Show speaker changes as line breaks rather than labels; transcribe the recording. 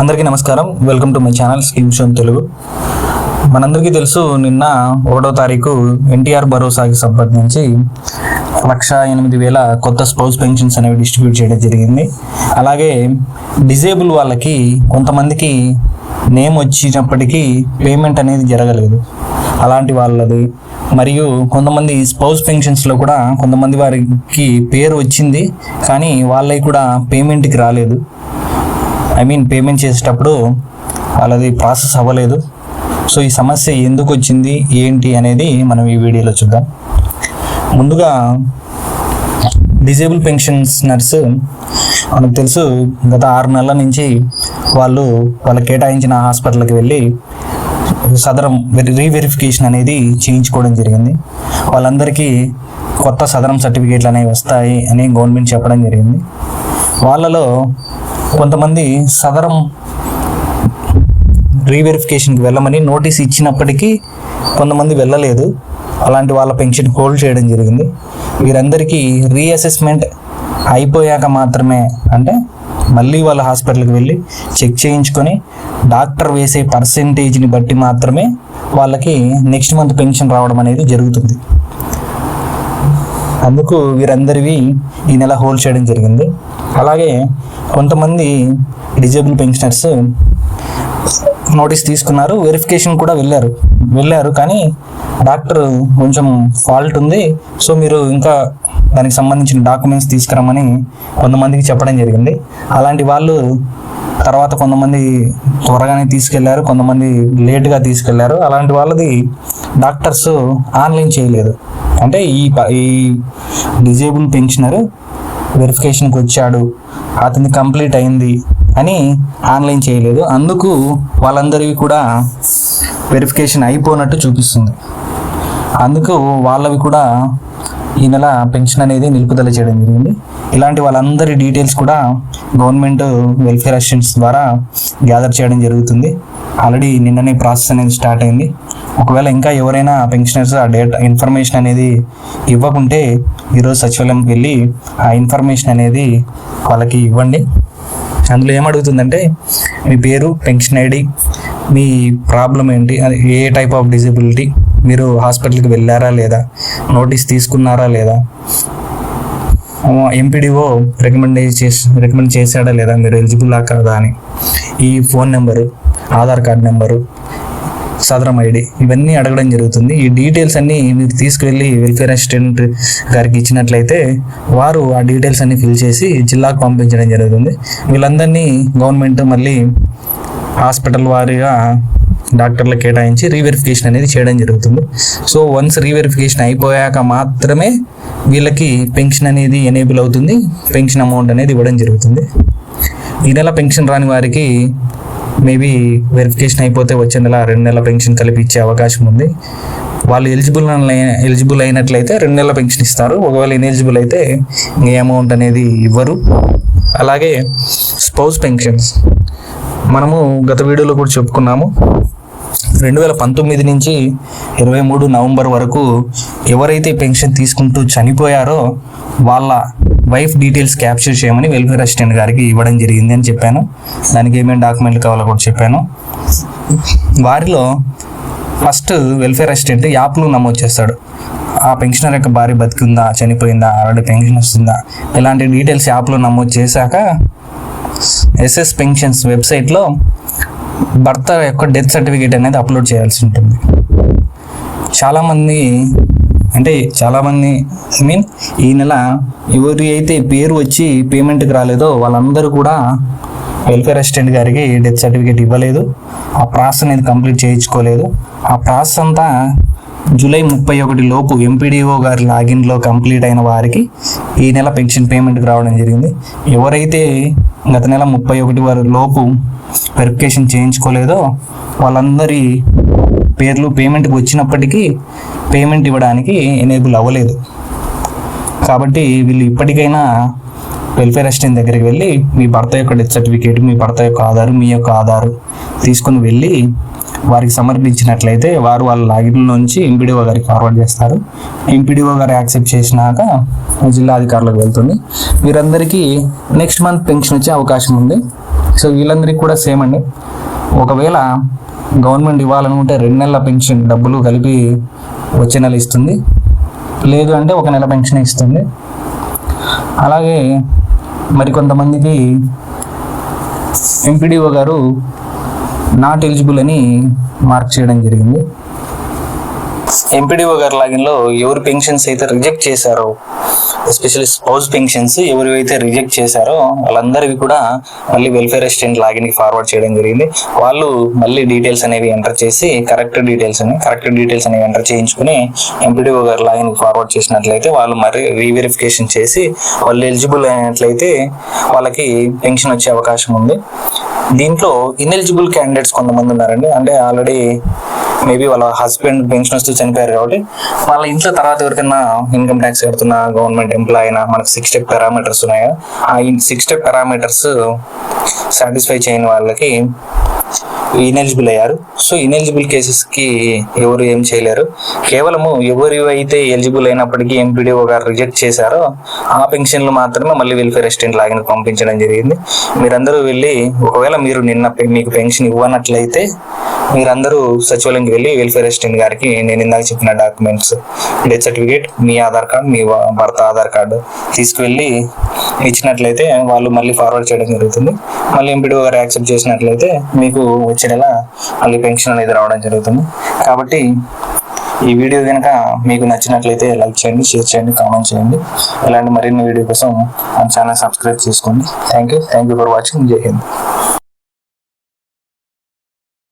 అందరికీ నమస్కారం. Welcome to my channel schemes Telugu మనందరికీ తెలుసు నిన్న ఒకటో తారీఖు ఎన్టీఆర్ భరోసాకి సంబంధించి లక్ష ఎనిమిది వేల కొత్త స్పౌస్ పెన్షన్స్ అనేవి డిస్ట్రిబ్యూట్ చేయడం జరిగింది. అలాగే డిజేబుల్ వాళ్ళకి కొంతమందికి నేమ్ వచ్చినప్పటికీ పేమెంట్ అనేది జరగలేదు. అలాంటి వాళ్ళది. మరియు కొంతమంది స్పౌస్ పెన్షన్స్లో కూడా కొంతమంది వారికి పేరు వచ్చింది కానీ వాళ్ళకి కూడా పేమెంట్కి రాలేదు. ఐ మీన్ పేమెంట్ చేసేటప్పుడు వాళ్ళది ప్రాసెస్ అవ్వలేదు. సో ఈ సమస్య ఎందుకు వచ్చింది? ఏంటి అనేది మనం ఈ వీడియోలో చూద్దాం. ముందుగా డిజేబుల్ పెన్షనర్స్ మనకు తెలుసు గత ఆరు నెలల నుంచి వాళ్ళు వాళ్ళ కేటాయించిన హాస్పిటల్కి వెళ్ళి సదరం రీవెరిఫికేషన్ అనేది చేయించుకోవడం జరిగింది. వాళ్ళందరికీ కొత్త సదరం సర్టిఫికేట్లు అనేవి వస్తాయి అని గవర్నమెంట్ చెప్పడం జరిగింది. వాళ్ళలో కొంతమంది సదరం రీవెరిఫికేషన్కి వెళ్ళమని నోటీస్ ఇచ్చినప్పటికీ కొంతమంది వెళ్ళలేదు. అలాంటి వాళ్ళ పెన్షన్ హోల్డ్ చేయడం జరిగింది. వీరందరికీ రీఅసెస్మెంట్ అయిపోయాక మాత్రమే అంటే మళ్ళీ వాళ్ళ హాస్పిటల్కి వెళ్ళి చెక్ చేయించుకొని డాక్టర్ వేసే పర్సెంటేజ్ని బట్టి మాత్రమే వాళ్ళకి నెక్స్ట్ మంత్ పెన్షన్ రావడం అనేది జరుగుతుంది. అందుకు వీరందరివి ఈ నెల హోల్డ్ చేయడం జరిగింది. అలాగే కొంతమంది డిజేబుల్ పెన్షనర్స్ నోటీస్ తీసుకున్నారు. వెరిఫికేషన్ కూడా వెళ్ళారు. వెళ్ళారు కానీ డాక్టర్ కొంచెం ఫాల్ట్ ఉంది. సో మీరు ఇంకా దానికి సంబంధించిన డాక్యుమెంట్స్ తీసుకురమ్మని కొంతమందికి చెప్పడం జరిగింది. అలాంటి వాళ్ళు తర్వాత కొంతమంది త్వరగానే తీసుకెళ్ళారు కొంతమంది లేట్గా తీసుకెళ్ళారు. అలాంటి వాళ్ళది డాక్టర్స్ ఆన్లైన్ చేయలేదు. అంటే ఈ ఈ డిజేబుల్ పెన్షనర్ వెరిఫికేషన్కి వచ్చాడు అతని కంప్లీట్ అయింది అని ఆన్లైన్ చేయలేదు. అందుకు వాళ్ళందరివి కూడా వెరిఫికేషన్ అయిపోయినట్టు చూపిస్తుంది. అందుకు వాళ్ళవి కూడా ఈ నెల పెన్షన్ అనేది నిలుపుదల చేయడం జరిగింది. ఇలాంటి వాళ్ళందరి డీటెయిల్స్ కూడా గవర్నమెంట్ వెల్ఫేర్ అసిస్టెంట్స్ ద్వారా గ్యాదర్ చేయడం జరుగుతుంది. ఆల్రెడీ నిన్ననే ప్రాసెస్ అనేది స్టార్ట్ అయింది. ఒకవేళ ఇంకా ఎవరైనా పెన్షనర్స్ ఆ డేటా ఇన్ఫర్మేషన్ అనేది ఇవ్వకుంటే ఈరోజు సచివాలయంకి వెళ్ళి ఆ ఇన్ఫర్మేషన్ అనేది వాళ్ళకి ఇవ్వండి. అందులో ఏమడుగుతుందంటే మీ పేరు పెన్షన్ ఐడి మీ ప్రాబ్లం ఏంటి అది ఏ టైప్ ఆఫ్ డిజబిలిటీ మీరు హాస్పిటల్కి వెళ్ళారా లేదా నోటీస్ తీసుకున్నారా లేదా ఎంపీడీఓ రికమెండ్ చేసి రికమెండ్ చేశాడా లేదా మీరు ఎలిజిబుల్ కాదా అని. ఈ phone number Aadhaar card number Sadarem ID ఇవన్నీ అడగడం జరుగుతుంది. ఈ డీటెయిల్స్ అన్నీ మీరు తీసుకువెళ్ళి వెల్ఫేర్ అసిస్టెంట్ గారికి ఇచ్చినట్లయితే వారు ఆ డీటెయిల్స్ అన్ని ఫిల్ చేసి జిల్లాకు పంపించడం జరుగుతుంది. వీళ్ళందరినీ గవర్నమెంట్ మళ్ళీ హాస్పిటల్ వారిగా డాక్టర్లకు కేటాయించి రీవెరిఫికేషన్ అనేది చేయడం జరుగుతుంది. సో వన్స్ రీవెరిఫికేషన్ అయిపోయాక మాత్రమే వీళ్ళకి పెన్షన్ అనేది ఎనేబుల్ అవుతుంది. పెన్షన్ అమౌంట్ అనేది ఇవ్వడం జరుగుతుంది. ఈ నెల పెన్షన్ రాని వారికి మేబీ వెరిఫికేషన్ అయిపోతే వచ్చే నెల రెండు నెలల పెన్షన్ కలిపి ఇచ్చే అవకాశం ఉంది. వాళ్ళు ఎలిజిబుల్ ఎలిజిబుల్ అయినట్లయితే రెండు నెలల పెన్షన్ ఇస్తారు. ఒకవేళ ఇన్ఎలిజిబుల్ అయితే ఏ అమౌంట్ అనేది ఇవ్వరు. అలాగే స్పౌస్ పెన్షన్స్ మనము గత వీడియోలో కూడా చెప్పుకున్నాము. రెండు వేల పంతొమ్మిది నుంచి ఇరవై మూడు నవంబర్ వరకు ఎవరైతే పెన్షన్ తీసుకుంటూ చనిపోయారో వాళ్ళ వైఫ్ డీటెయిల్స్ క్యాప్చర్ చేయమని వెల్ఫేర్ అసిస్టెంట్ గారికి ఇవ్వడం జరిగింది అని చెప్పాను. దానికి ఏమేమి డాక్యుమెంట్లు కావాలో కూడా చెప్పాను. వారిలో ఫస్ట్ వెల్ఫేర్ అసిస్టెంట్ యాప్లో నమోదు చేస్తాడు. ఆ పెన్షనర్ యొక్క భార్య బతికిందా చనిపోయిందా ఆల్రెడీ పెన్షన్ వస్తుందా ఇలాంటి డీటెయిల్స్ యాప్లో నమోదు చేశాక ఎస్ఎస్ పెన్షన్స్ వెబ్సైట్లో భర్త యొక్క డెత్ సర్టిఫికేట్ అనేది అప్లోడ్ చేయాల్సి ఉంటుంది. చాలామంది అంటే చాలామంది ఐ మీన్ ఈ నెల ఎవరి అయితే పేరు వచ్చి పేమెంట్కి రాలేదో వాళ్ళందరూ కూడా వెల్ఫేర్ అసిస్టెంట్ గారికి డెత్ సర్టిఫికేట్ ఇవ్వలేదు. ఆ ప్రాసెస్ అనేది కంప్లీట్ చేయించుకోలేదు. ఆ ప్రాసెస్ అంతా జూలై ముప్పై ఒకటి లోపు ఎంపీడీఓ గారి లాగిన్లో కంప్లీట్ అయిన వారికి ఈ నెల పెన్షన్ పేమెంట్కి రావడం జరిగింది. ఎవరైతే గత నెల ముప్పై ఒకటి వారి లోపు వెరిఫికేషన్ చేయించుకోలేదో వాళ్ళందరి పేర్లు పేమెంట్కి వచ్చినప్పటికీ పేమెంట్ ఇవ్వడానికి ఎనేబుల్ అవ్వలేదు. కాబట్టి వీళ్ళు ఇప్పటికైనా వెల్ఫేర్ అసిస్టెంట్ దగ్గరికి వెళ్ళి మీ భర్త యొక్క డెత్ సర్టిఫికేట్ మీ భర్త యొక్క ఆధారు మీ యొక్క ఆధారు తీసుకుని వెళ్ళి వారికి సమర్పించినట్లయితే వారు వాళ్ళ లాగిన్ నుంచి ఎంపీడీఓ గారికి ఫార్వర్డ్ చేస్తారు. ఎంపీడీఓ గారు యాక్సెప్ట్ చేసినాక జిల్లా అధికారులకు వెళ్తుంది. వీరందరికీ నెక్స్ట్ మంత్ పెన్షన్ వచ్చే అవకాశం ఉంది. సో వీళ్ళందరికీ కూడా సేమ్ అండి. ఒకవేళ గవర్నమెంట్ ఇవ్వాలనుకుంటే రెండు నెలల పెన్షన్ డబ్బులు కలిపి వచ్చే నెల ఇస్తుంది. లేదు అంటే ఒక నెల పెన్షన్ ఇస్తుంది. అలాగే మరికొంతమందికి ఎంపీడీఓ గారు నాట్ ఎలిజిబుల్ అని మార్క్ చేయడం జరిగింది. ఎంపీడీఓ గారి లాగిన్లో ఎవరు పెన్షన్స్ అయితే రిజెక్ట్ చేశారో ఎస్పెషల్లీ స్పౌస్ పెన్షన్స్ ఎవరైతే రిజెక్ట్ చేశారో వాళ్ళందరికీ కూడా మళ్ళీ వెల్ఫేర్ అసిస్టెంట్ లాగిన్కి ఫార్వర్డ్ చేయడం జరిగింది. వాళ్ళు మళ్ళీ డీటెయిల్స్ అనేవి ఎంటర్ చేసి కరెక్ట్ డీటెయిల్స్ అని కరెక్ట్ డీటెయిల్స్ అనేవి ఎంటర్ చేయించుకుని ఎంపీడీఓ గారి లాగిన్కి ఫార్వర్డ్ చేసినట్లయితే వాళ్ళు మరి రీవెరిఫికేషన్ చేసి వాళ్ళు ఎలిజిబుల్ అయినట్లయితే వాళ్ళకి పెన్షన్ వచ్చే అవకాశం ఉంది. దీంట్లో ఇన్ఎలిజిబుల్ క్యాండిడేట్స్ కొంతమంది ఉన్నారండి. అంటే ఆల్రెడీ మేబీ వాళ్ళ హస్బెండ్ పెన్షన్ వస్తూ చనిపోయారు కాబట్టి వాళ్ళ ఇంట్లో తర్వాత ఎవరికైనా ఇన్కమ్ ట్యాక్స్ కడుతున్న గవర్నమెంట్ ఎంప్లాయ్ అయినా మనకు సిక్స్ స్టెప్ పారామీటర్స్ ఉన్నాయో? ఆ సిక్స్ స్టెప్ పారామీటర్స్ సాటిస్ఫై చేయని వాళ్ళకి ఇనెలిజిబుల్ అయ్యారు. సో ఇనెలిజిబుల్ కేసెస్కి ఎవరు ఏం చేయలేరు. కేవలము ఎవరు అయితే ఎలిజిబుల్ అయినప్పటికీ ఎంపీడీఓ గారు రిజెక్ట్ చేశారో ఆ పెన్షన్లు మాత్రమే మళ్ళీ వెల్ఫేర్ అసిస్టెంట్ లాగిన పంపించడం జరిగింది. మీరందరూ వెళ్ళి ఒకవేళ మీరు నిన్న పె- మీకు పెన్షన్ ఇవ్వనట్లయితే మీరందరూ సచివాలయంకి వెళ్ళి వెల్ఫేర్ అసిస్టెంట్ గారికి నేను ఇందాక చెప్పిన డాక్యుమెంట్స్ డెత్ సర్టిఫికేట్ మీ ఆధార్ కార్డ్ మీ భర్త ఆధార్ కార్డు తీసుకువెళ్ళి ఇచ్చినట్లయితే వాళ్ళు మళ్ళీ ఫార్వర్డ్ చేయడం జరుగుతుంది. మళ్ళీ ఎంపీడీఓ గారు యాక్సెప్ట్ చేసినట్లయితే మీకు వచ్చే నెల మళ్ళీ పెన్షన్ అనేది రావడం జరుగుతుంది. కాబట్టి ఈ వీడియో కనుక మీకు నచ్చినట్లయితే లైక్ చేయండి షేర్ చేయండి కామెంట్ చేయండి. ఇలాంటి మరిన్ని వీడియో కోసం మన ఛానల్ సబ్స్క్రైబ్ చేసుకోండి. Thank you thank you for watching. Jai Hind.